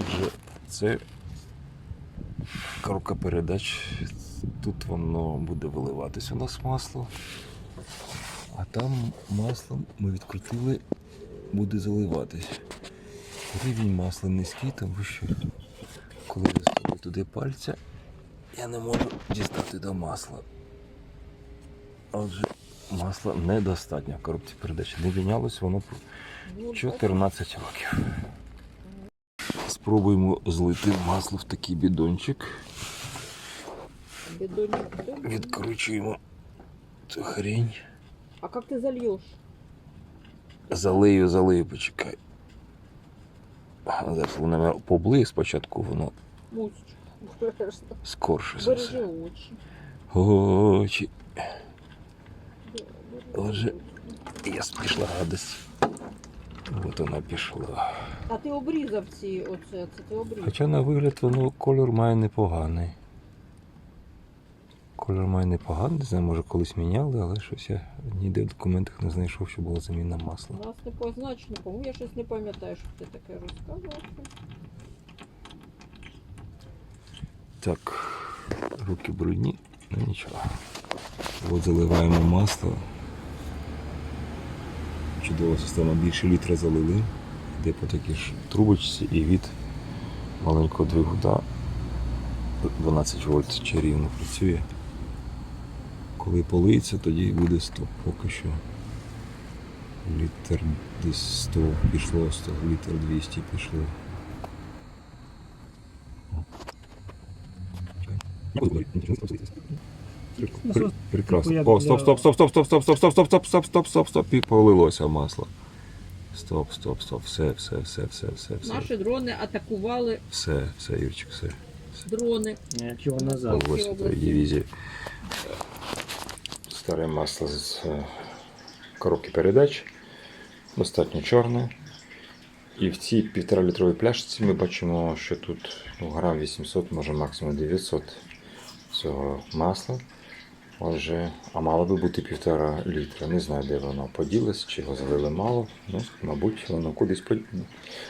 Отже, це коробка передач. Тут воно буде виливатись у нас масло. А там масло ми відкрутили, буде заливатись. Рівень масла низький, тому що коли я ставлю туди пальця, я не можу дістати до масла. Отже, масла недостатньо. В коробці передач не мінялось, воно Ну, 14 років. Спробуємо злити масло в такий бідончик. Бедонник, да? Відкручуємо цю хрень. А как ты зальешь? Залию, залию, почекай. Зараз воно поблиє спочатку, воно скорше за Бережи все. очі. Очі. Отже. Я пішла радость. От вона пішла. А ти обрізав ці оце, це ти обрізав. Хоча на вигляд воно колір має непоганий. Колір має непоганий, не знаю, може колись міняли, але щось я ніде в документах не знайшов, що була заміна масла. У нас не позначено, по-моєму, я щось не пам'ятаю, що ти таке розказував. Так, руки брудні, ну нічого. От заливаємо масло. Чудова система, більше літра залили. Йде по такій ж трубочці і від маленького двигуна 12 вольт чарівно працює. Коли полиється, тоді буде стоп. Поки що літр десь 100 пішло, 100, літр 200 пішло. Пр- Прекрасно. О, стоп, стоп, стоп, стоп, стоп, стоп, стоп, стоп, стоп, стоп, стоп, стоп, стоп, стоп, полилося масло. Стоп, стоп, стоп, все, все, все, все, все, все. Наші дрони атакували Все, все, Юрчик, все. дрони. Нічого назад. Ось області. дивізії. Старе масло з е, коробки передач. Достатньо чорне. І в цій півтора літровій пляшці ми бачимо, що тут ну, грам 800, може максимум 900 цього масла. Отже, а мало би бути півтора літра. Не знаю, де воно поділось, чи його залили мало. Ну, мабуть, воно кудись под...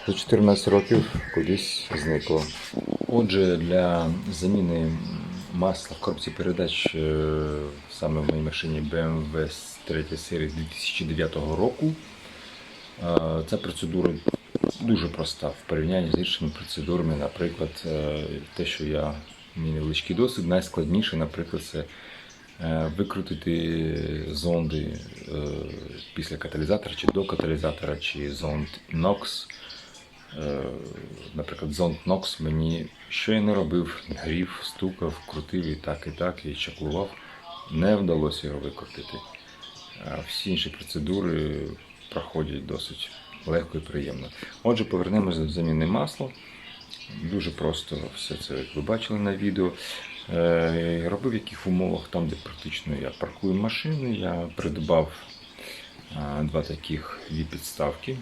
за 14 років кудись зникло. Отже, для заміни масла в коробці передач е, саме в моїй машині BMW з 3 серії 2009 року. е, Ця процедура дуже проста в порівнянні з іншими процедурами. Наприклад, е, те, що я мій невеличкий досвід, найскладніше, наприклад, це викрутити зонди е, після каталізатора чи до каталізатора, чи зонд NOx. Е, Наприклад, зонд NOx мені що я не робив, грів, стукав, крутив і так, і так, і чаклував. Не вдалося його викрутити. Всі інші процедури проходять досить легко і приємно. Отже, повернемося до заміни масла. Дуже просто все це, як ви бачили на відео. Е, Робив в яких умовах, там, де практично я паркую машини, я придбав два таких дві підставки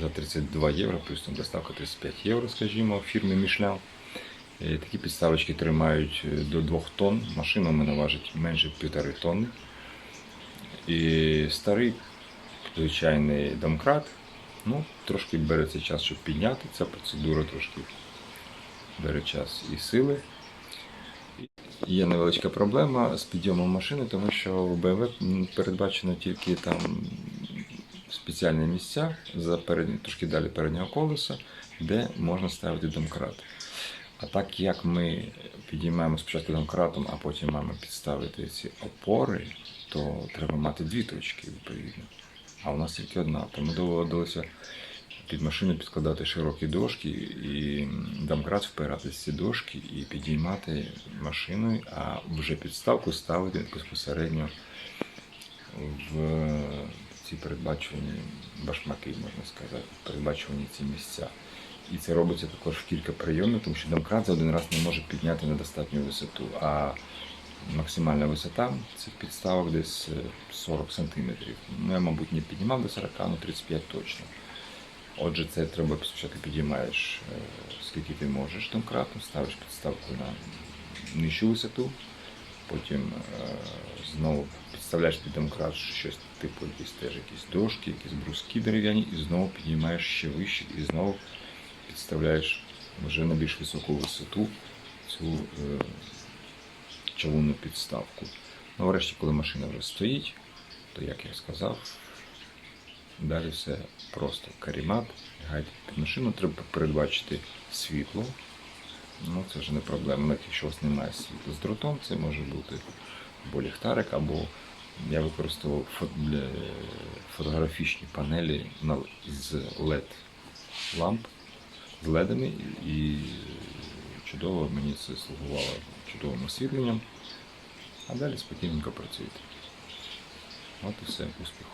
за 32 євро, плюс там доставка 35 євро, скажімо, фірми Michelin. Е, Такі підставочки тримають е, до 2 тонн. Машина у мене важить менше 1,5 тонни. І старий звичайний домкрат. Ну, трошки бере цей час, щоб підняти. Ця процедура трошки бере час і сили. Є невеличка проблема з підйомом машини, тому що в м, передбачено тільки там спеціальні місця за передні, трошки далі переднього колеса, де можна ставити домкрат. А так як ми підіймаємо спочатку домкратом, а потім маємо підставити ці опори, то треба мати дві точки відповідно. А у нас тільки одна. Тому доводилося під машину підкладати широкі дошки і домкрат впирати ці дошки і підіймати машиною, а вже підставку ставити безпосередньо в ці передбачені башмаки, можна сказати, передбачувані ці місця. І це робиться також в кілька прийомів, тому що домкрат за один раз не може підняти на достатню висоту. А максимальна висота цих підставок десь е, 40 см. Ну, я, мабуть, не піднімав до 40, але 35 точно. Отже, це треба спочатку підіймаєш, е, скільки ти можеш домкратом, ставиш підставку на нижчу висоту, потім е, знову підставляєш під домкрат щось типу якісь теж якісь дошки, якісь бруски дерев'яні, і знову піднімаєш ще вище, і знову підставляєш вже на більш високу висоту цю чавунну підставку. Ну, врешті, коли машина вже стоїть, то як я сказав, далі все просто карімат, гайд під машину, треба передбачити світло. Ну, це вже не проблема. Навіть якщо у вас немає світла з дротом, це може бути або ліхтарик, або я використовував фотографічні панелі з LED ламп з ледами і чудово мені це слугувало чудовим освітленням. А далі спокійненько працюєте. От і все, успіху.